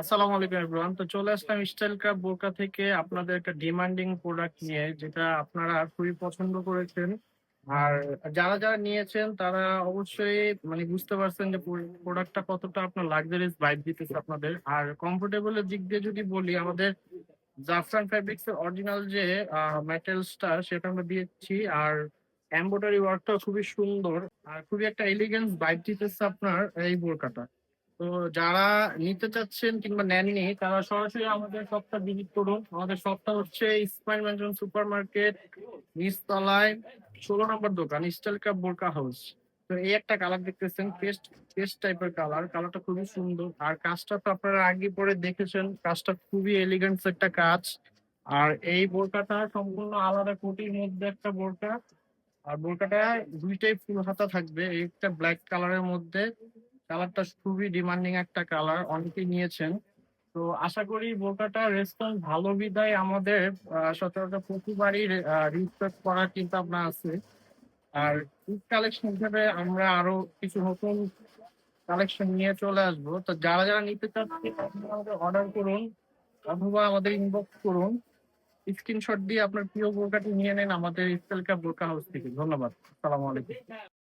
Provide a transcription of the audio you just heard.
আসসালামু আলাইকুম এভরিওয়ান তো চলে আসলাম স্টাইল ক্রাফট বোরকা থেকে আপনাদের একটা ডিমান্ডিং প্রোডাক্ট নিয়ে, যেটা আপনারা খুবই পছন্দ করেছেন। আর যারা যারা নিয়েছেন, তারা অবশ্যই মানে বুঝতে পারছেন যে প্রোডাক্টটা কতটা আপনার লাক্সারিয়াস ভাইব দিতেছে আপনাদের। আর কমফোর্টেবলের দিক দিয়ে যদি বলি, আমাদের জাফরান ফ্যাব্রিক্স এর অরিজিনাল যে ম্যাটেরিয়ালসটা সেটা আমরা দিয়েছি। আর এমব্রয়ডারি ওয়ার্কটা খুবই সুন্দর। আর খুবই একটা এলিগেন্স ভাইব দিতেছে আপনার এই বোরকাটা। তো যারা নিতে চাচ্ছেন কিংবা নেননি, তারা সরাসরি আমাদের শপটা ভিজিট করুন। আমাদের শপটা হচ্ছে ইসমাইল ম্যানশন সুপার মার্কেট নিচতলায় ষোলো নম্বর দোকান স্টাইল কাপ বোরকা হাউস তো এই একটা কালার দেখতেছেন পেস্ট পেস্ট টাইপের কালার কালারটা খুবই সুন্দর। আর কাজটা তো আপনারা আগে পরে দেখেছেন, কাজটা খুবই এলিগেন্স একটা কাজ। আর এই বোরকাটা সম্পূর্ণ আলাদা কোটির মধ্যে একটা বোরকা। আর বোরকাটা দুইটাই ফুল হাতা থাকবে, একটা ব্ল্যাক কালারের মধ্যে। কালারটা খুবই ডিমান্ডিং একটা কালার, অনেকেই নিয়েছেন। তো আশা করি বোরকাটা রেসপন্স ভালো বিদায় আমাদের সচরাচর প্রতিবারই রিকোয়েস্ট করার চিন্তা ভাবনা আছে। আর কালেকশন হিসেবে আমরা আরও কিছু নতুন কালেকশন নিয়ে চলে আসব। তো যারা যারা নিতে আপনারা আমাদের অর্ডার করুন, অথবা আমাদের ইনবক্স করুন। স্ক্রিনশট দিয়ে আপনার প্রিয় বোরকাটি নিয়ে নেন আমাদের স্টাইল কাপ বোরকা হাউস থেকে। ধন্যবাদ। সালাম আলাইকুম।